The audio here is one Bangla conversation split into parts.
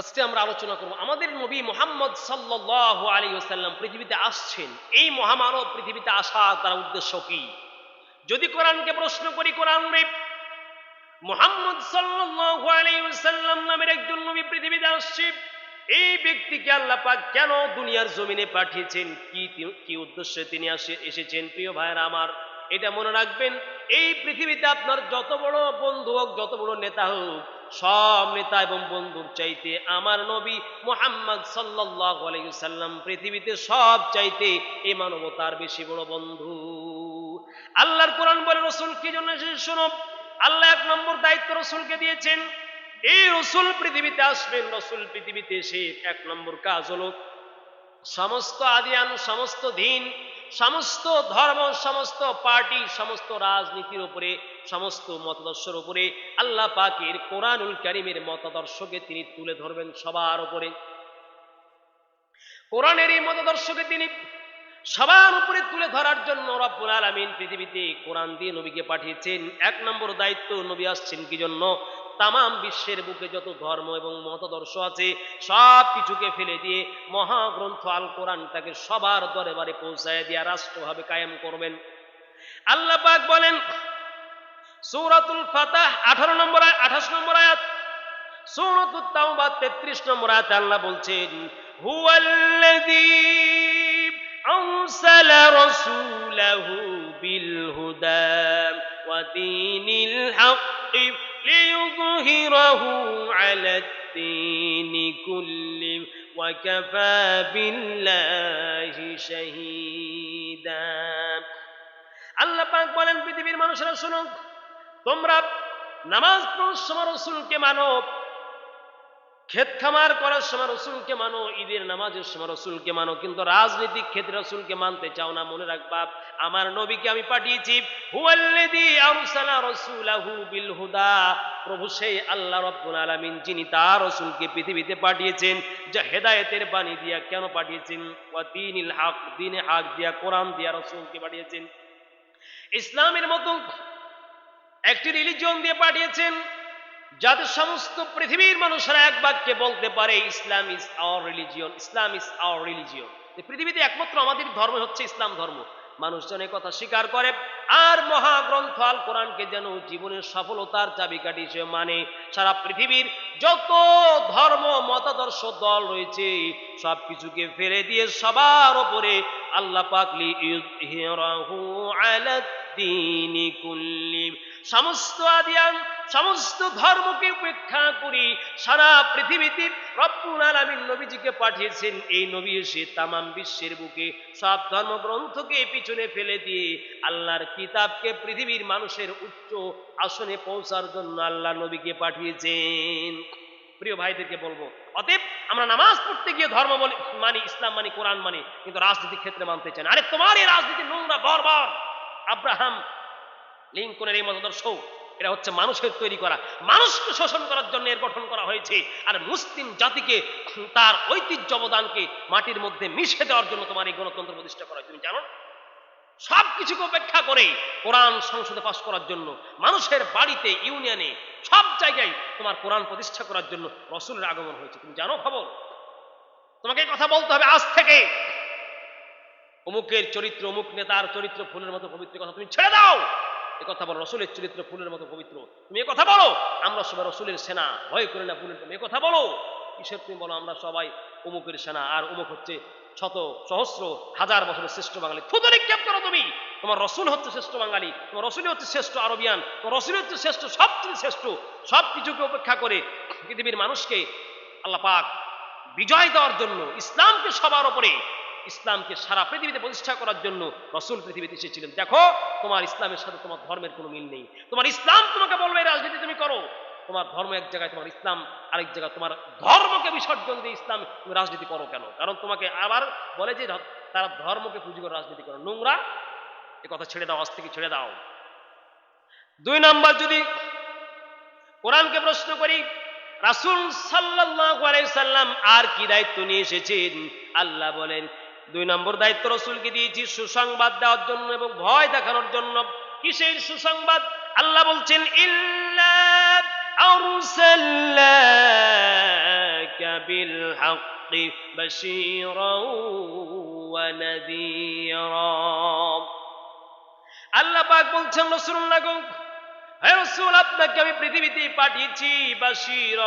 আজকে আমরা আলোচনা করব। আমাদের নবী মোহাম্মদ সাল্লাল্লাহু আলাইহি ওয়াসাল্লাম পৃথিবীতে আসছেন। এই মহামানব পৃথিবীতে আসা তার উদ্দেশ্য কি? যদি কোরআনকে প্রশ্ন করি, কোরআন মোহাম্মদ ওয়াসাল্লাম নামের একজন নবী পৃথিবীতে আসছে। এই ব্যক্তিকে আল্লাহ কেন দুনিয়ার জমিনে পাঠিয়েছেন? কি কি উদ্দেশ্যে তিনি আসে, এসেছেন? প্রিয় ভাইরা আমার, এটা মনে রাখবেন, এই পৃথিবীতে আপনার যত বড় বন্ধু হোক, যত বড় নেতা হোক সব নেতা এবং বন্ধুর চাইতে আমার নবী মোহাম্মদ সাল্লাল্লাহু আলাইহি সাল্লাম পৃথিবীতে সব চাইতে এই মানবতার বেশি বড় বন্ধু। আল্লাহর কোরআন বলে, রসুল কি জন্য এসেছে শোনো? আল্লাহ এক নম্বর দায়িত্ব রসুলকে দিয়েছেন। এই রসুল পৃথিবীতে আসবেন, রসুল পৃথিবীতে এসে এক নম্বর কাজ হলো, সমস্ত আদিয়ান, সমস্ত দিন সমস্ত ধর্ম, সমস্ত পার্টি, সমস্ত রাজনীতির উপরে, সমস্ত মতাদর্শের উপরে আল্লাহ পাকের কোরআনুল করিমের মতাদর্শকে তিনি তুলে ধরবেন সবার উপরে। কোরআনের এই মতাদর্শকে তিনি সবার উপরে তুলে ধরার জন্য রব্বুল আলামিন পৃথিবীতে কোরআন দিয়ে নবীকে পাঠিয়েছেন। এক নম্বর দায়িত্ব নবী আসছেন কি জন্য? তামাম বিশ্বের বুকে যত ধর্ম এবং মতাদর্শ আছে সব কিছুকে ফেলে দিয়ে মহাগ্রন্থ আল কোরআনটাকে সবার দরে বারে পৌঁছায় দিয়া রাষ্ট্রভাবে কায়েম করবেন আল্লাহ পাক বলেন সূরাতুল ফাতাহ 18 নম্বর আঠাশ নম্বর আয়াত সূরাতুত তাওবা 33 নম্বর আয়াতে আল্লাহ বলছেন হুয়াল্লাযী أرسل رسوله بالهدى ودين الحق ليظهره على الدين كله وكفى بالله شهيدا আল্লাহ পাক বলেন পৃথিবীর মানুষেরা শুনো তোমরা নামাজ পড়ার সময় রসুলকে মানো ক্ষেত খামার করার সময় রসুলকে মানো, ঈদের নামাজের সময় রসুলকে মানো, কিন্তু রাজনৈতিক ক্ষেত্রে রসুলকে মানতে চাও না, মনে রাখবা, আমার নবীকে আমি পাঠিয়েছি প্রভু সেই আল্লাহ রাব্বুল আলামিন, যিনি তার রসুলকে পৃথিবীতে পাঠিয়েছেন, যা হেদায়েতের বাণী দিয়া কেন পাঠিয়েছেন? ওয়া দীনিল হক দ্বীনে হক দিয়া, কোরআন দিয়া রসুলকে পাঠিয়েছেন। ইসলামের মতো একটি রিলিজিয়ন দিয়ে পাঠিয়েছেন যাতে সমস্ত পৃথিবীর মানুষেরা এক বাক্যে বলতে পারে, Islam is our religion Islam is our religion পৃথিবীতে একমাত্র আমাদের ধর্ম হচ্ছে ইসলাম ধর্ম। মানুষজন কথা স্বীকার করে, আর মহাগ্রন্থ আল কোরআনকে যেন জীবনের সফলতার চাবিকাঠি হিসেবে মানে সারা পৃথিবীর যত ধর্ম, মতাদর্শ দল রয়েছে সব কিছুকে ফেলে দিয়ে সবার ওপরে আল্লাহ পাকলি সমস্ত আদিয়ান সমস্ত ধর্মকে উপেক্ষা করি, সারা পৃথিবীতে রব্বুল আলামিন নবীজিকে পাঠিয়েছেন। এই নবী এসে তামাম বিশ্বের বুকে সব ধর্মগ্রন্থকে পিছনে ফেলে দিয়ে আল্লাহর কিতাবকে পৃথিবীর মানুষের উচ্চ আসনে পৌঁছার জন্য আল্লাহ নবীকে পাঠিয়েছেন। প্রিয় ভাইদেরকে বলব, অতএব আমরা নামাজ পড়তে গিয়ে ধর্ম বলি, মানি ইসলাম মানি, কোরআন মানি, কিন্তু রাজনীতির ক্ষেত্রে মানতে চান আরে তোমার এই রাজনীতি নোংরা বরবার আব্রাহাম লিঙ্কনের এই মতাদর্শ এটা হচ্ছে মানুষের তৈরি করা। মানুষকে শোষণ করার জন্য এর গঠন করা হয়েছে। আর মুসলিম জাতিকে তার ঐতিহ্য অবদানকে মাটির মধ্যে মিশে দেওয়ার জন্য তোমার এই গণতন্ত্র প্রতিষ্ঠা করা। তুমি জানো? সব কিছুকে উপেক্ষা করে কোরআন সংসদে পাশ করার জন্য, মানুষের বাড়িতে, ইউনিয়নে, সব জায়গায় তোমার কোরআন প্রতিষ্ঠা করার জন্য রসুলের আগমন হয়েছে। তুমি জানো খবর? তোমাকে কথা বলতে হবে আজ থেকে। অমুকের চরিত্র, অমুক নেতার চরিত্র, ফুলের মতো পবিত্র কথা তুমি ছেড়ে দাও। এ কথা বলো, রসুলের চরিত্র ফুলের মতো পবিত্র। তুমি এ কথা বলো, আমরা সবাই রসুলের সেনা, ভয় করে না ফুলের তুমি এ কথা বলো, কিসের তুমি বলো, আমরা সবাই অমুকের সেনা। আর অমুক হচ্ছে শত সহস্র, হাজার বছরের শ্রেষ্ঠ বাঙালি। থুতো নিক্ষেপ করো তুমি। তোমার রসুল হচ্ছে শ্রেষ্ঠ বাঙালি, তোমার রসুলই হচ্ছে শ্রেষ্ঠ আরবিয়ান, তোমার রসুল হচ্ছে শ্রেষ্ঠ, সবচেয়ে শ্রেষ্ঠ। সব কিছুকে উপেক্ষা করে পৃথিবীর মানুষকে আল্লাহ পাক বিজয় দেওয়ার জন্য ইসলামকে সবার ওপরে ইসলামকে সারা পৃথিবীতে প্রতিষ্ঠা করার জন্য রসুল পৃথিবীতে এসেছিলেন। দেখো, তোমার ইসলামের সাথে তোমার ধর্মের কোনো মিল নেই। তোমার ইসলাম তোমাকে বলবে রাজনীতি তুমি করো। তোমার ধর্ম এক জায়গায়, তোমার ইসলাম আরেক জায়গায়, তোমার ধর্মকে বিসর্জন দিয়ে ইসলাম তুমি রাজনীতি করো কেন? কারণ তোমাকে আবার বলে যে তারা ধর্মকে পুঁজি করে রাজনীতি করো। নোংরা, এ কথা ছেড়ে দাও, আজ থেকে ছেড়ে দাও। দুই নম্বর, যদি কোরআনকে প্রশ্ন করি, রাসুল সাল্লাহ সাল্লাম আর কি দায়িত্ব নিয়ে এসেছেন? আল্লাহ বলেন দুই নম্বর দায়িত্ব রসুলকে দিয়েছি সুসংবাদ দেওয়ার জন্য এবং ভয় দেখানোর জন্য। কিসের সুসংবাদ? আল্লাহ বলছেন আল্লাহ পাক বলছেন রসুল হে রসুল, আপনাকে আমি পৃথিবীতে পাঠিয়েছি বাসির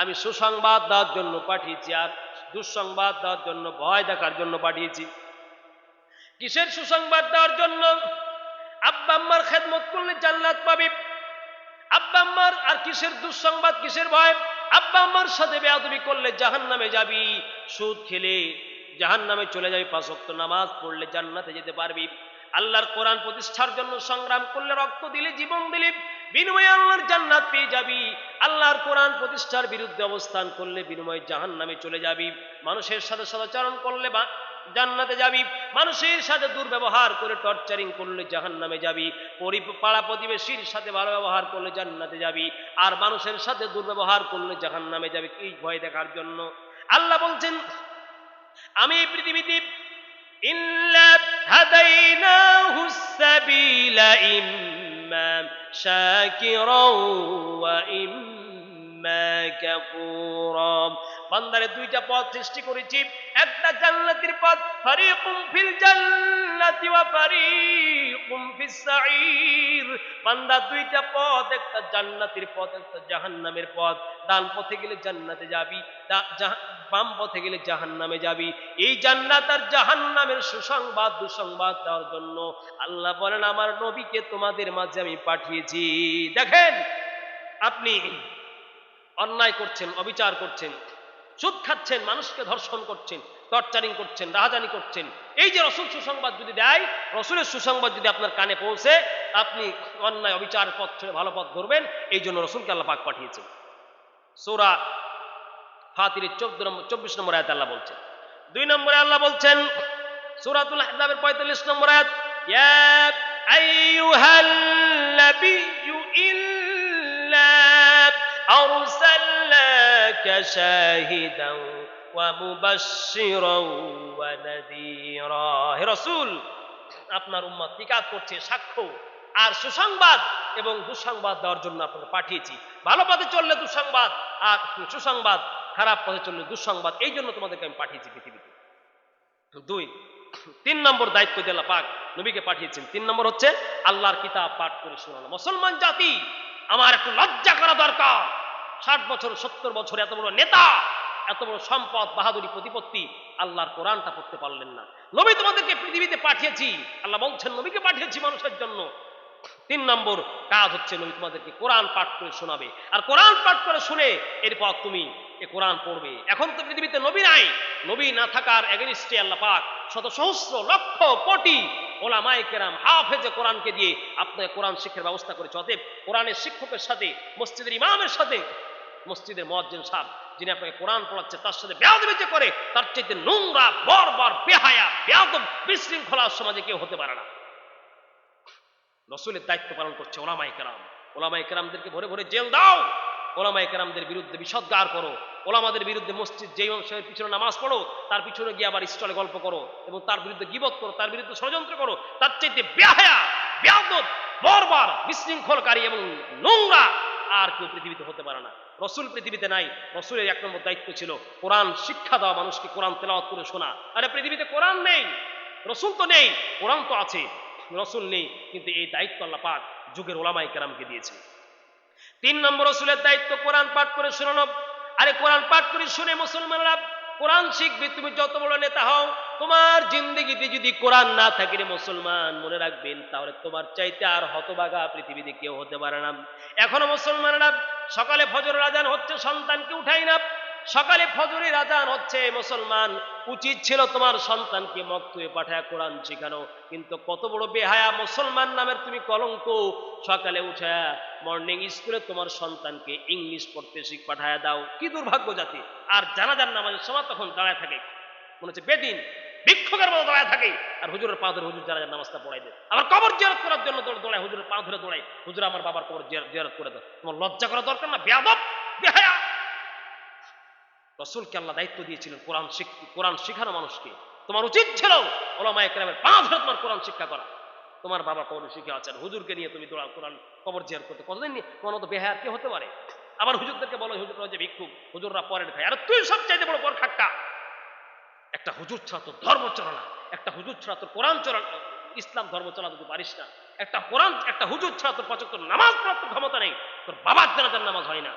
আমি সুসংবাদ দেওয়ার জন্য পাঠিয়েছি, আর দুঃসংবাদ দেওয়ার জন্য, ভয় দেখার জন্য পাঠিয়েছি। কিসের সুসংবাদ দেওয়ার জন্য? আব্বা আম্মার খেদমত করলে জান্নাত পাবি। আব্বা আম্মার, আর কিসের দুঃসংবাদ, কিসের ভয়? আব্বা আম্মার সাথে বেয়াদবি করলে জাহান নামে যাবি। সুদ খেলে জাহান নামে চলে যাবি। পাঁচ ওয়াক্ত নামাজ পড়লে জান্নাতে যেতে পারবি। আল্লাহর কোরআন প্রতিষ্ঠার জন্য সংগ্রাম করলে রক্ত দিলে, জীবন দিলে। বিনিময়ে আল্লাহর জান্নাত পেয়ে যাবি। আল্লাহর কোরআন প্রতিষ্ঠার বিরুদ্ধে অবস্থান করলে বিনিময় জাহান নামে চলে যাবি। মানুষের সাথে সদাচরণ করলে বা জান্নাতে যাবি। মানুষের সাথে দুর্ব্যবহার করে টর্চারিং করলে জাহান নামে যাবি পাড়া প্রতিবেশীর সাথে ভালো ব্যবহার করলে জান্নাতে যাবি। আর মানুষের সাথে দুর্ব্যবহার করলে জাহান নামে যাবি কি ভয় দেখার জন্য? আল্লাহ বলছেন, আমি এই পৃথিবীতে ইল্লা হাদাইনাহু সাবিলা إما شاكرا وإما বান্দারে দুইটা পথ সৃষ্টি করেছি। একটা জান্নাতের পথ ফারিকুম ফিল জান্নাতি ওয়া ফারিকুম ফিস সাঈর। বান্দা দুইটা পথ, একটা জান্নাতের পথ, একটা জাহান্নামের পথ। ডান পথে গেলে জান্নাতে যাবি বাম পথে গেলে জাহান্নামে যাবি। এই জান্নাত আর জাহান্নামের সুসংবাদ, দুঃসংবাদ দেওয়ার জন্য আল্লাহ বলেন, আমার নবীকে তোমাদের মাঝে আমি পাঠিয়েছি। দেখেন, আপনি অন্যায় করছেন, অবিচার করছেন, সুদ খাচ্ছেন, মানুষকে ধর্ষণ করছেন, টর্চারিং করছেন, রাহাজানি করছেন। এই যে রসুল সুসংবাদ যদি দেয়, রসুলের সুসংবাদ যদি আপনার কানে পৌঁছে, আপনি অন্যায়, অবিচার পথ ছেড়ে ভালো পথ ধরবেন, এই জন্য রসুলকে আল্লাহ পাক পাঠিয়েছেন। সৌরা ফাতিরের চোদ্দ নম্বর, চব্বিশ নম্বর আয়াত আল্লাহ বলছেন, দুই নম্বরে আল্লাহ বলছেন, সূরাতুল আহজাবের পঁয়তাল্লিশ নম্বর আয়াত ওয়া মুবাশশিরান ওয়া নাযীরা হে রাসূল, আপনার উম্মত নিকাত করছে, সাক্ষ্য আর সুসংবাদ এবং দুঃসংবাদ দেওয়ার জন্য আপনাকে পাঠিয়েছি। ভালো পথে চললে দুঃসংবাদ আর সুসংবাদ, খারাপ পথে চললে দুঃসংবাদ, এই জন্য তোমাদেরকে আমি পাঠিয়েছি পৃথিবীতে। দুই, তিন নম্বর দায়িত্ব দিলা পাক নবীকে পাঠিয়েছেন। তিন নম্বর হচ্ছে আল্লাহর কিতাব পাঠ করে শোনানো। মুসলমান জাতি আমার একটু লজ্জা করা দরকার। ষাট বছর, সত্তর বছর এত বড় নেতা, এত বড় সম্পদ, বাহাদুরি, প্রতিপত্তি, আল্লাহর কোরআনটা পড়তে পারলেন না। নবী তোমাদেরকে পৃথিবীতে পাঠিয়েছি। আল্লাহ বলছেন, নবীকে পাঠিয়েছি মানুষের জন্য। তিন নম্বর কাজ হচ্ছে নবী তোমাদেরকে কোরআন পাঠ করে শোনাবে। আর কোরআন পাঠ করে শুনে এরপর তুমি এ কোরআন পড়বে। এখন তো পৃথিবীতে নবী নাই। নবী না থাকার এগেনিস্টে আল্লাহ পাক শত সহস্র লক্ষ কোটি ওলামায়ে কেরাম হাফেজে কোরআনকে দিয়ে কোরআন শিক্ষার ব্যবস্থা করেছে। অতএব কোরআনের শিক্ষকের সাথে, মসজিদের ইমামের সাথে, মসজিদের সাহেব যিনি আপনাকে কোরআন পড়াচ্ছে, তার সাথে বেয়াদবি করে, তার চাইতে নোংরা, বর্বর, বেহায়া, বেয়াদব, বিশৃঙ্খলা সমাজে কেউ হতে পারে না। রসুলের দায়িত্ব পালন করছে ওলামাই কেরাম। ওলামাই কেরামদেরকে ভরে ভরে জেল দাও। ওলামাই কেরামদের বিরুদ্ধে বিষদগার করো। ওলামাদের বিরুদ্ধে মসজিদ, যেই মানুষের পিছনে নামাজ পড়ো, তার পিছনে গিয়ে আবার স্টলে গল্প করো এবং তার বিরুদ্ধে গিবত করো, তার বিরুদ্ধে ষড়যন্ত্র করো, তার চাইতে বেহায়া, বেয়াদব, বর্বর, বিশৃঙ্খলকারী এবং নোংরা আর কেউ পৃথিবীতে হতে পারে না। রসুল পৃথিবীতে নাই, রসুলের এক নম্বর দায়িত্ব ছিল কোরআন শিক্ষা দেওয়া, মানুষকে কোরআন তেলাওয়াত করে শোনা। আরে পৃথিবীতে কোরআন নেই, রসুল তো নেই, কোরআন তো আছে, রসুল নেই, কিন্তু এই দায়িত্ব আল্লাহ পাক যুগের ওলামাই কেরামকে দিয়েছে। তিন নম্বর রসুলের দায়িত্ব কোরআন পাঠ করে শোনানো। আরে কোরআন পাঠ করে শুনে মুসলমানরা কোরআন শিখবে, তুমি যত বড় নেতা হও, তোমার জিন্দগিতে যদি কোরআন না থাকে রে মুসলমান, মনে রাখবেন, তাহলে তোমার চাইতে আর হতবাগা পৃথিবীতে কেউ হতে পারে না। এখনও মুসলমানরা সকালে ফজর রাজান হচ্ছে, সন্তানকে উঠাই না। সকালে ফজরের আজান হচ্ছে, মুসলমান, উচিত ছিল তোমার সন্তানকে মক্তুয়ে পাঠায় কোরআন শেখানো। কিন্তু কত বড় বেহায়া, মুসলমান নামের তুমি কলঙ্ক। সকালে উঠে মর্নিং স্কুলে তোমার সন্তানকে ইংলিশ পড়তে শিখ পাঠায় দাও। কি দুর্ভাগ্য জাতি। আর জানাজার নামাজের সময় তখন দাঁড়ায় থাকে। মনে হচ্ছে বেদিন, ভিক্ষকের মতো দাঁড়ায় থাকে। আর হুজুরের পা ধরে হুজুর জানাজার নামাজটা পড়াই দেয়। আবার কবর জিয়ারত করার জন্য দৌড়- দৌড়ায়, হুজুরের পা ধরে দৌড়ায়। হুজুর আমার বাবার কবর জিয়ার- জিয়ারত করে দাও তোমার লজ্জা করা দরকার না? বেয়াদব, বেহায়া। রসুলকে আল্লাহ দায়িত্ব দিয়েছিলেন কোরআন কোরআন শিখানো মানুষকে। তোমার উচিত ছিল ওলামা একরামের পা ধরে তোমার কোরআন শিক্ষা করা। তোমার বাবা কবর শিখে আছেন? হুজুরকে নিয়ে তুমি দৌড়াও কোরআন কবর জিয়ার করতে কতদিন নিয়ে তোমার মতো বেহায়ার কে হতে পারে? আবার হুজুরদেরকে বলো হুজুররা যে, ভিক্ষুক, হুজুররা পরের খায় আর তুই সবচাইতে বড় পর খাক্কা একটা হুজুর ছাড়া তোর ধর্ম চলে না। একটা হুজুর ছাড়া তোর কোরআন চলা ইসলাম ধর্ম চালাতে তুই পারিস না। একটা কোরআন একটা হুজুর ছাড়া তোর পঁচাত্তর নামাজ পড়ার তোর ক্ষমতা নেই। তোর বাবার জানাজার নামাজ হয় না।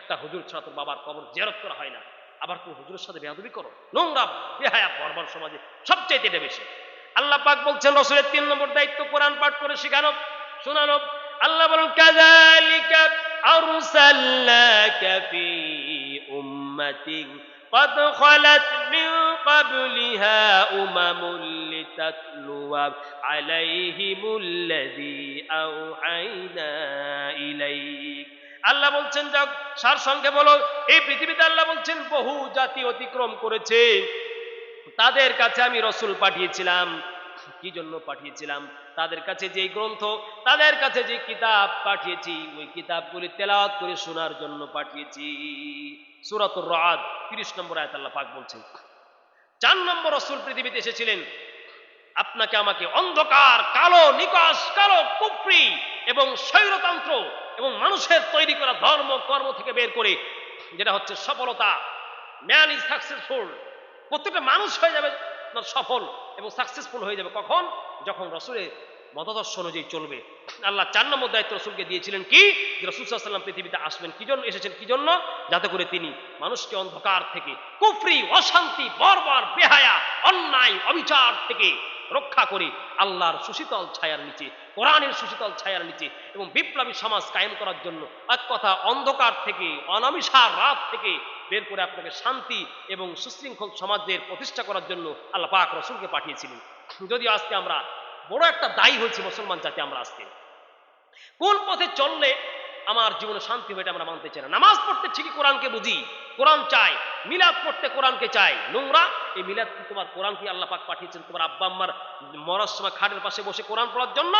একটা হুজুর ছাড়া তোর বাবার কবর জেরত করা হয় না আবার তুমি হুজুরের সাথে বেয়াদবি করো নোংরা বেহায়া বর্বর সমাজে সবচাইতে এটা বেশি আল্লাহ পাক বলছেন রসুলের তিন নম্বর দায়িত্ব কোরআন পাঠ করে শেখানো শোনানো আল্লাহ বলেন কাযালিকা আরসালনাকা ফি উম্মাতিন قد خلت من قبلها أمم لتتلو عليهم الذي أوحينا إليك আল্লাহ বলছেন যাক সার সঙ্গে বলো, এই পৃথিবীতে আল্লাহ বলছেন, বহু জাতি অতিক্রম করেছে। তাদের কাছে আমি রসুল পাঠিয়েছিলাম। কি জন্য পাঠিয়েছিলাম? তাদের কাছে যে গ্রন্থ, তাদের কাছে যে কিতাব পাঠিয়েছি, ওই কিতাবগুলি তেলাওয়াত করে শোনার জন্য পাঠিয়েছি। সুরাতুর রাদ তিরিশ নম্বর আয়াত আল্লাহ পাক বলছেন, চার নম্বর রসুল পৃথিবীতে এসেছিলেন। আপনাকে আমাকে অন্ধকার, কালো, নিকাশ, কালো কুফরি এবং স্বৈরতন্ত্র মানুষের তৈরি করা ধর্ম, কর্ম থেকে বের করে, যেটা হচ্ছে সফলতা ম্যান ইজ সাকসেসফুল প্রত্যেকটা মানুষ হয়ে যাবে সফল এবং সাকসেসফুল হয়ে যাবে কখন? যখন রসুলের মতাদর্শ অনুযায়ী চলবে। আল্লাহ চার নম্বর দায়িত্ব রসুলকে দিয়েছিলেন কি? যে রসুল সাল্লাম পৃথিবীতে আসবেন। কি জন্য এসেছেন? কি জন্য? যাতে করে তিনি মানুষকে অন্ধকার থেকে, কুফরি, অশান্তি, বর্বর, বেহায়া, অন্যায়, অবিচার থেকে রক্ষা করে আল্লাহর সুশীতল ছায়ার নিচে, কোরআনের সুশীতল ছায়ার নিচে এবং বিপ্লবী সমাজ কায়েম করার জন্য এক কথা অন্ধকার থেকে অনামিষার রাত থেকে বের করে আপনাকে শান্তি এবং সুশৃঙ্খল সমাজের প্রতিষ্ঠা করার জন্য আল্লাহ পাক রসুলকে পাঠিয়েছিলেন। যদিও আজকে আমরা বড় একটা দায়ী হয়েছি মুসলমান জাতি আমরা আজকে। কোন পথে চললে আমার জীবনে শান্তি হবে আমরা মানতে চাই না। নামাজ পড়তে ঠিকই কোরআনকে বুঝি। কোরআন চাই। মিলাদ পড়তে কোরআনকে চাই। নোংরা, এই মিলাদ তোমার কোরআন কি আল্লাহ পাক পাঠিয়েছেন? তোমার আব্বা আম্মার মরার সময় খাটের পাশে বসে কোরআন পড়ার জন্য?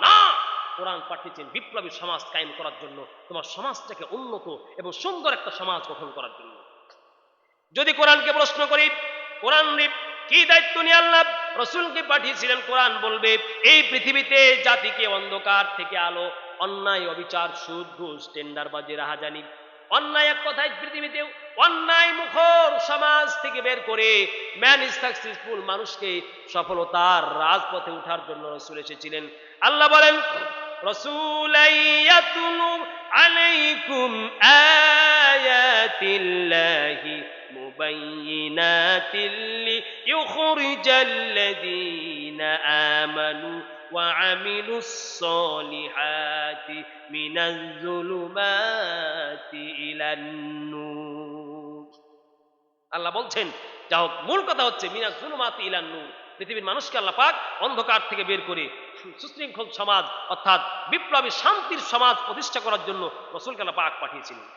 না! কোরআন পাঠিয়েছেন বিপ্লবী সমাজ কায়েম করার জন্য, তোমার সমাজটাকে উন্নত এবং সুন্দর একটা সমাজ গঠন করার জন্য। যদি কোরআনকে প্রশ্ন করি, কোরআন কি দায়িত্ব নিয়ে আল্লাহ রসুলকে পাঠিয়েছিলেন? কোরআন বলবে, এই পৃথিবীতে জাতিকে অন্ধকার থেকে আলো অন্যায়, অবিচার, সুদ, ঘুষ, টেন্ডারবাজি, রাহাজানি, অন্যায় এক কথায় পৃথিবীতে অন্যায় মুখর সমাজ থেকে বের করে ম্যান ইজ সাকসেসফুল মানুষকে সফলতার রাজপথে উঠার জন্য রসুল এসেছিলেন। আল্লাহ বলেন রসুলাইয়াতুলু আলাইকুম আয়াতিল্লাহি وعملوا الصالحات من الظلمات إلى النور আল্লাহ বলছেন যা হোক মূল কথা হচ্ছে মিনা জুলুমাত ইলান নূর পৃথিবীর মানুষকে আল্লাহ পাক অন্ধকার থেকে বের করে সুশৃঙ্খল সমাজ অর্থাৎ বিপ্লবী শান্তির সমাজ প্রতিষ্ঠা করার জন্য রসুলকে আল্লাহ পাক পাঠিয়েছিলেন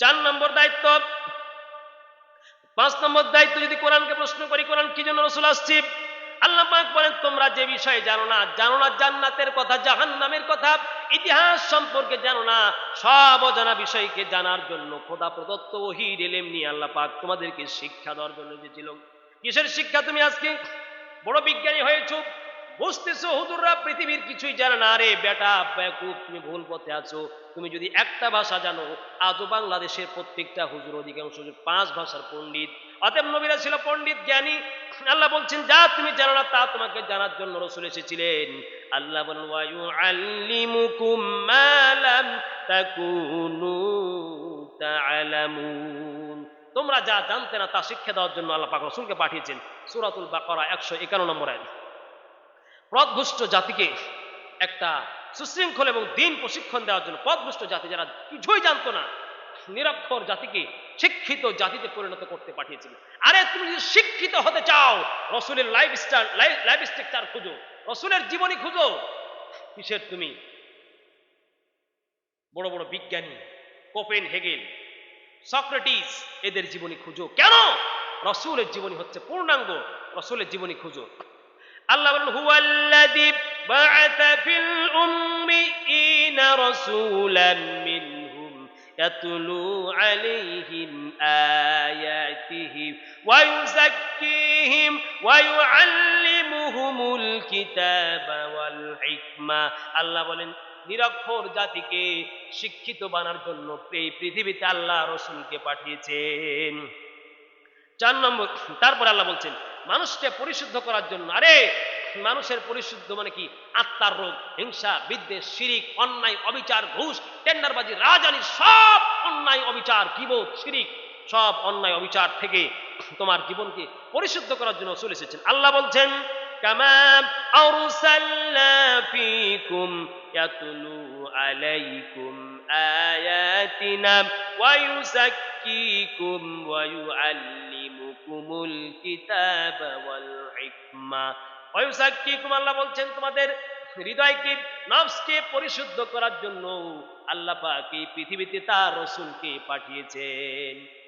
চার নম্বর দায়িত্ব পাঁচ নম্বর দায়িত্ব যদি কোরআনকে প্রশ্ন করি কোরআন কি জন্য রসুল আসছি আল্লাহ পাক বলেন, তোমরা যে বিষয়ে জানো না জানো না জান্নাতের কথা জাহান নামের কথা, ইতিহাস সম্পর্কে জানো না, সব অজানা বিষয়কে জানার জন্য খোদা প্রদত্ত ওহির এলেম নিয়ে আল্লাহ তোমাদেরকে শিক্ষা দেওয়ার জন্য এসেছিল। কিসের শিক্ষা তুমি আজকে? বড় বিজ্ঞানী হয়েছ, বুঝতেছো, হুজুররা পৃথিবীর কিছুই জানে না। রে বেটা বেকুব তুমি ভুল পথে আছো। তুমি যদি একটা ভাষা জানো, আজও বাংলাদেশের প্রত্যেকটা হুজুর অধিকাংশ পাঁচ ভাষার পণ্ডিত। অতএব নবীরা ছিল পণ্ডিত, জ্ঞানী। আল্লাহ বলছেন, যা তুমি জানো না, তা তোমাকে জানার জন্য রসুল এসেছিলেন। আল্লাহ বলেন তোমরা যা জানতে না, তা শিক্ষা দেওয়ার জন্য আল্লাহ পাক রসুলকে পাঠিয়েছেন সূরাতুল বাকারা, একশো একান্ন নম্বর আয়াত। পথভুষ্ট জাতিকে একটা সুশৃঙ্খল এবং দিন প্রশিক্ষণ দেওয়ার জন্য পথভুষ্ট জাতি যারা কিছুই জানতো না, নিরক্ষর জাতিকে শিক্ষিত জাতিতে পরিণত করতে পাঠিয়েছিল আরে, তুমি যদি শিক্ষিত হতে চাও, রসুলের লাইফ স্টাইল লাইফ স্ট্রাকচার খুঁজো। রসুলের জীবনী খুঁজো। কিসের তুমি? বড় বড় বিজ্ঞানী, কোপেন হেগেল, সক্রেটিস, এদের জীবনী খুঁজো। কেন? রসুলের জীবনী হচ্ছে পূর্ণাঙ্গ। রসুলের জীবনী খুঁজো। আল্লাহ বলেন, হুয়াল্লাযী বা'আথা ফিল উম্মিয়িনা রাসূলাম মিনহুম আয়াতিহি ওয়া ইউযাক্কিহিম ওয়া ইউআল্লিমুহুমুল কিতাবা ওয়াল আল্লাহ বলেন, নিরক্ষর জাতিকে শিক্ষিত বানার জন্য এই পৃথিবীতে আল্লাহ রসুলকে পাঠিয়েছেন। চার নম্বর, তারপর আল্লাহ বলছেন, মানুষকে পরিশুদ্ধ করার জন্য, আরে মানুষের পরিশুদ্ধ মানে কি? আত্মার রোগ, হিংসা, বিদ্বেষ, শিরিক, অন্যায়, অবিচার, ঘুষ, টেন্ডারবাজি, রাজানি, সব অন্যায়, অবিচার, কিবোধ, শিরিক, সব অন্যায়, অবিচার থেকে তোমার জীবনকে পরিশুদ্ধ করার জন্য চলে এসেছেন। আল্লাহ বলছেন ইউযাক্কিকুম ওয়া ইউআল্লিমুকুমুল কিতাবা ওয়াল হিকমা ওয়া আল্লাহ বলছেন, তোমাদের হৃদয়কে নফসকে পরিশুদ্ধ করার জন্য আল্লাহ পাক এই পৃথিবীতে তার রসুলকে পাঠিয়েছেন।